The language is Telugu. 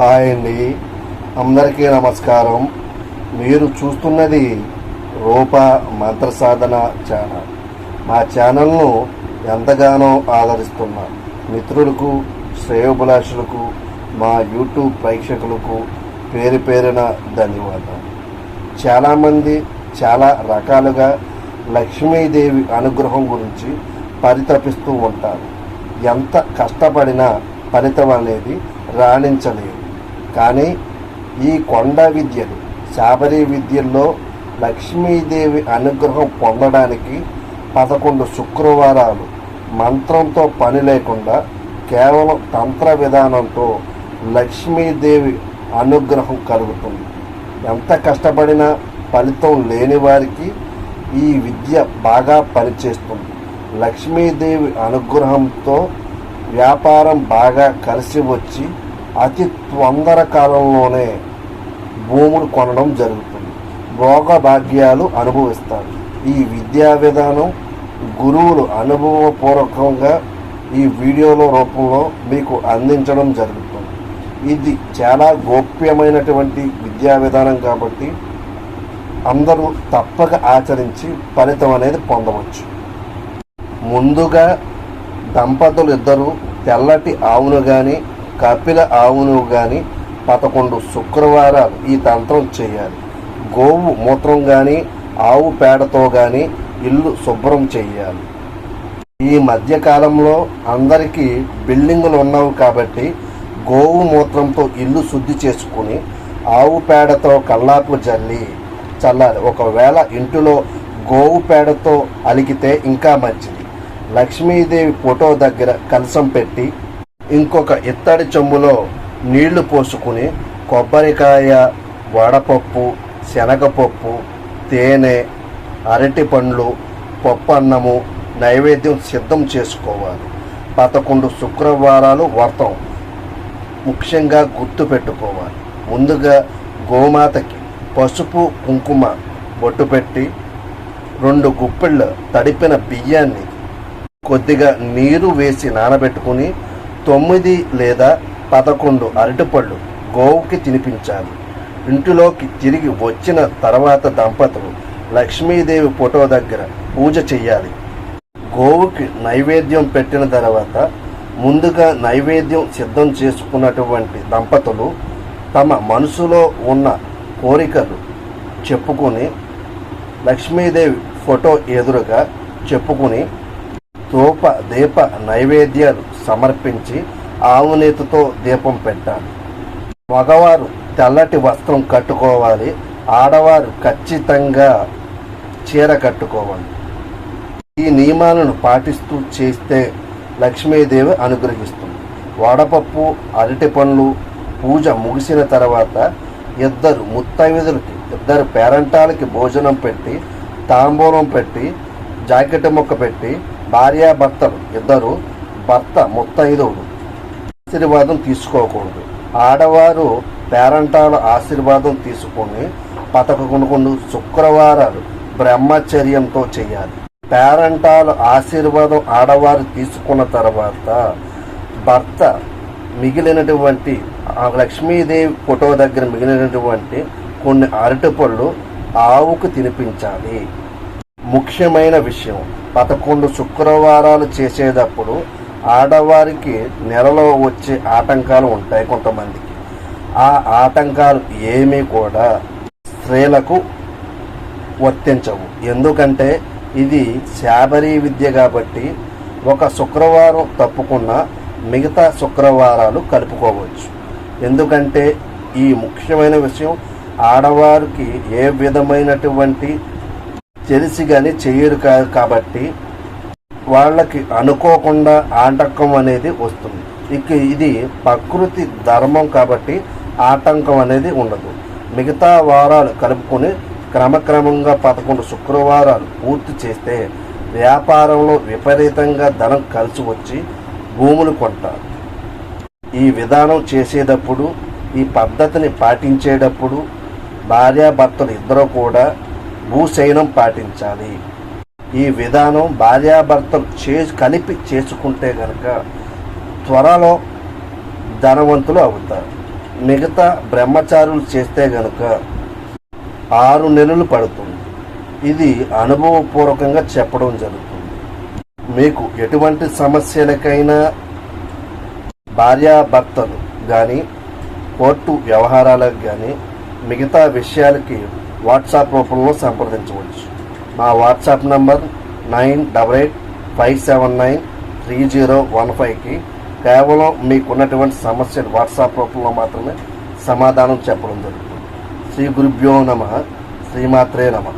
హాయ్ అండి. అందరికీ నమస్కారం. మీరు చూస్తున్నది రూప మంత్ర సాధన ఛానల్. మా ఛానల్ను ఎంతగానో ఆదరిస్తున్న మిత్రులకు శ్రేయోభిలాషులకు మా యూట్యూబ్ ప్రేక్షకులకు పేరు పేరున ధన్యవాదాలు. చాలామంది చాలా రకాలుగా లక్ష్మీదేవి అనుగ్రహం గురించి పరితపిస్తూ ఉంటారు. ఎంత కష్టపడినా ఫలితం అనేది రాణించలేదు. కానీ ఈ కొండ విద్యలు శాబరి విద్యల్లో లక్ష్మీదేవి అనుగ్రహం పొందడానికి పదకొండు శుక్రవారాలు మంత్రంతో పని లేకుండా కేవలం తంత్ర విధానంతో లక్ష్మీదేవి అనుగ్రహం కలుగుతుంది. ఎంత కష్టపడినా ఫలితం లేని వారికి ఈ విద్య బాగా పనిచేస్తుంది. లక్ష్మీదేవి అనుగ్రహంతో వ్యాపారం బాగా కలిసి వచ్చి అతి తొందర కాలంలోనే భూములు కొనడం జరుగుతుంది. భోగ భాగ్యాలు అనుభవిస్తారు. ఈ విద్యా విధానం గురువులు అనుభవపూర్వకంగా ఈ వీడియోల రూపంలో మీకు అందించడం జరుగుతుంది. ఇది చాలా గోప్యమైనటువంటి విద్యా విధానం కాబట్టి అందరూ తప్పక ఆచరించి ఫలితం అనేది పొందవచ్చు. ముందుగా దంపతులు ఇద్దరు తెల్లటి ఆవును కానీ కపిల ఆవును కానీ పదకొండు శుక్రవారాలు ఈ తంత్రం చేయాలి. గోవు మూత్రం కానీ ఆవు పేడతో కానీ ఇల్లు శుభ్రం చేయాలి. ఈ మధ్య కాలంలో అందరికీ బిల్డింగులు ఉన్నావు కాబట్టి గోవు మూత్రంతో ఇల్లు శుద్ధి చేసుకుని ఆవు పేడతో కల్లాపు జల్లి చల్లాలి. ఒకవేళ ఇంటిలో గోవు పేడతో అలికితే ఇంకా మంచిది. లక్ష్మీదేవి ఫోటో దగ్గర కలసం పెట్టి ఇంకొక ఇత్తడి చెంబులో నీళ్ళు పోసుకుని కొబ్బరికాయ వడపప్పు శనగపప్పు తేనె అరటి పండ్లు పప్పు అన్నము నైవేద్యం సిద్ధం చేసుకోవాలి. పదకొండు శుక్రవారాలు వ్రతం ముఖ్యంగా గుర్తు పెట్టుకోవాలి. ముందుగా గోమాతకి పసుపు కుంకుమ బొట్టు పెట్టి రెండు గుప్పిళ్ళ తడిపిన బియ్యాన్ని కొద్దిగా నీరు వేసి నానబెట్టుకుని తొమ్మిది లేదా పదకొండు అరటిపళ్ళు గోవుకి తినిపించాలి. ఇంటిలోకి తిరిగి వచ్చిన తర్వాత దంపతులు లక్ష్మీదేవి ఫోటో దగ్గర పూజ చెయ్యాలి. గోవుకి నైవేద్యం పెట్టిన తర్వాత ముందుగా నైవేద్యం సిద్ధం చేసుకున్నటువంటి దంపతులు తమ మనసులో ఉన్న కోరికలు చెప్పుకొని లక్ష్మీదేవి ఫోటో ఎదురుగా చెప్పుకుని ధూప దీప నైవేద్యాలు సమర్పించి ఆవునేతితో దీపం పెట్టాలి. మగవారు తెల్లటి వస్త్రం కట్టుకోవాలి. ఆడవారు ఖచ్చితంగా చీర కట్టుకోవాలి. ఈ నియమాలను పాటిస్తూ చేస్తే లక్ష్మీదేవి అనుగ్రహిస్తుంది. వడపప్పు అరటి పండ్లు పూజ ముగిసిన తర్వాత ఇద్దరు ముత్తైదులకి ఇద్దరు పేరంటాలకి భోజనం పెట్టి తాంబూలం పెట్టి జాకెట్ ముక్క పెట్టి భార్యాభర్తలు ఇద్దరు భర్త ముత్తైదవుడు ఆశీర్వాదం తీసుకోకూడదు. ఆడవారు పేరంటాల ఆశీర్వాదం తీసుకొని పదకొండు శుక్రవారాలు బ్రహ్మచర్యంతో చేయాలి. పేరంటాల ఆశీర్వాదం ఆడవారు తీసుకున్న తర్వాత భర్త మిగిలినటువంటి లక్ష్మీదేవి ఫోటో దగ్గర మిగిలినటువంటి కొన్ని అరటిపళ్ళు ఆవుకు తినిపించాలి. ముఖ్యమైన విషయం. పదకొండు శుక్రవారాలు చేసేటప్పుడు ఆడవారికి నెలలో వచ్చే ఆటంకాలు ఉంటాయి కొంతమందికి. ఆ ఆటంకాలు ఏమీ కూడా స్త్రీలకు వర్తించవు. ఎందుకంటే ఇది శాబరీ విద్య కాబట్టి ఒక శుక్రవారం తప్పుకున్న మిగతా శుక్రవారాలు కలుపుకోవచ్చు. ఎందుకంటే ఈ ముఖ్యమైన విషయం ఆడవారికి ఏ విధమైనటువంటి తెలిసి కానీ చేయరు కాదు కాబట్టి వాళ్ళకి అనుకోకుండా ఆటంకం అనేది వస్తుంది. ఇక ఇది ప్రకృతి ధర్మం కాబట్టి ఆటంకం అనేది ఉండదు. మిగతా వారాలు కలుపుకొని క్రమక్రమంగా పదకొండు శుక్రవారాలు పూర్తి చేస్తే వ్యాపారంలో విపరీతంగా ధనం కలిసి వచ్చి భూములు కొంటారు. ఈ విధానం చేసేటప్పుడు ఈ పద్ధతిని పాటించేటప్పుడు భార్యాభర్తలు ఇద్దరు కూడా భూశయనం పాటించాలి. ఈ విధానం భార్యాభర్తలు చే కలిపి చేసుకుంటే కనుక త్వరలో ధనవంతులు అవుతారు. మిగతా బ్రహ్మచారులు చేస్తే గనుక ఆరు నెలలు పడుతుంది. ఇది అనుభవపూర్వకంగా చెప్పడం జరుగుతుంది. మీకు ఎటువంటి సమస్యలకైనా భార్యాభర్తలు కానీ కోర్టు వ్యవహారాలకు కానీ మిగతా విషయాలకి వాట్సాప్ రూపంలో సంప్రదించవచ్చు. మా WhatsApp number nine double eight five seven nine three zero one ఫైవ్కి కేవలం మీకున్నటువంటి సమస్యలు వాట్సాప్ రూపంలో మాత్రమే సమాధానం చెప్పడం జరుగుతుంది. శ్రీ గురుభ్యో నమ. శ్రీమాత్రే నమ.